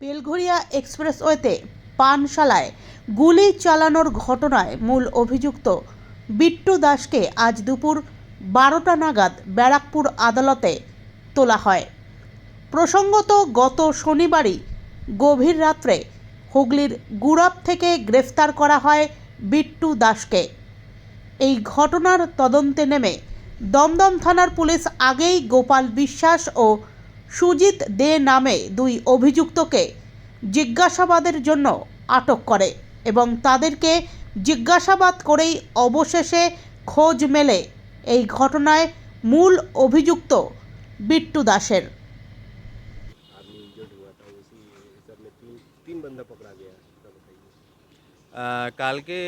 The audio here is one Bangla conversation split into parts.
বেলঘরিয়া এক্সপ্রেসওয়েতে পানশালায় গুলি চালানোর ঘটনায় মূল অভিযুক্ত বিট্টু দাসকে আজ দুপুর বারোটা নাগাদ ব্যারাকপুর আদালতে তোলা হয়। প্রসঙ্গত, গত শনিবারই গভীর রাত্রে হুগলির গুড়াপ থেকে গ্রেফতার করা হয় বিট্টু দাসকে। এই ঘটনার তদন্তে নেমে দমদম থানার পুলিশ আগেই গোপাল বিশ্বাস ও সুজিত দে নামে দুই অভিযুক্তকে জিজ্ঞাসাবাদের জন্য আটক করে এবং তাদেরকে জিজ্ঞাসাবাদ করেই অবশেষে খোঁজ মেলে এই ঘটনায় মূল অভিযুক্ত বিট্টু দাসের। কালকে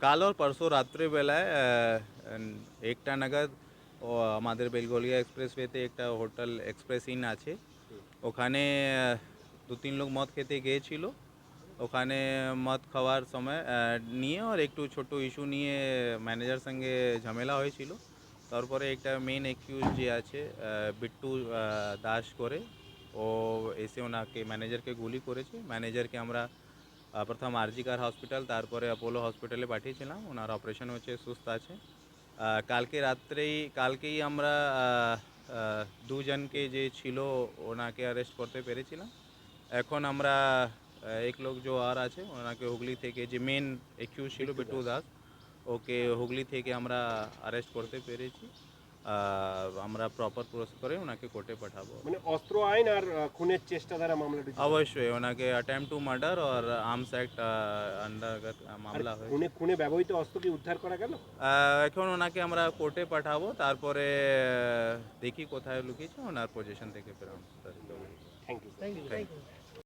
কাল ও পরশু রাত্রিবেলায় একটা নাগাদ আমাদের বেলগলিয়া এক্সপ্রেসওয়েতে একটা হোটেল এক্সপ্রেস ইন আছে। ওখানে দু তিন লোক মদ খেতে গিয়েছিল। ওখানে মদ খাওয়ার সময় নিয়ে আর একটু ছোট ইস্যু নিয়ে ম্যানেজার সঙ্গে ঝামেলা হয়েছিল। তারপরে একটা মেন একিউজ যে আছে বিট্টু দাস করে, ও এসে ওনাকে ম্যানেজারকে গুলি করেছে। ম্যানেজারকে আমরা প্রথম আরজিকার হসপিটাল তারপরে অ্যাপোলো হসপিটালে পাঠিয়েছিলাম। ওনার অপারেশন হচ্ছে, সুস্থ আছে। কালকে রাত্রেই কালকেই আমরা দুজনকে যে ছিল ওনাকে অ্যারেস্ট করতে পেরেছিলাম। এখন আমরা এক লোক যে আর আছে ওনাকে হুগলি থেকে যে মেন একিউজ ছিল বিটু দাস। ওকে হুগলি থেকে আমরা অ্যারেস্ট করতে পেরেছি। আমরা প্রপার প্রসেস করে ওনাকে কোর্টে পাঠাবো। মানে অস্ত্র আইন আর খুনের চেষ্টা দ্বারা মামলাটি অবশ্যই ওনাকে অ্যাটেম্প টু মার্ডার আর আর্মস অ্যাক্ট আন্ডার মামলা হয়েছে। খুনে খুনে ব্যবহৃত অস্ত্র কি উদ্ধার করা গেল? এখন ওনাকে আমরা কোর্টে পাঠাবো তারপরে দেখি কোথায় লুকিয়েছে ওনার পজিশন থেকে ফেরানো থ্যাংক ইউ থ্যাংক ইউ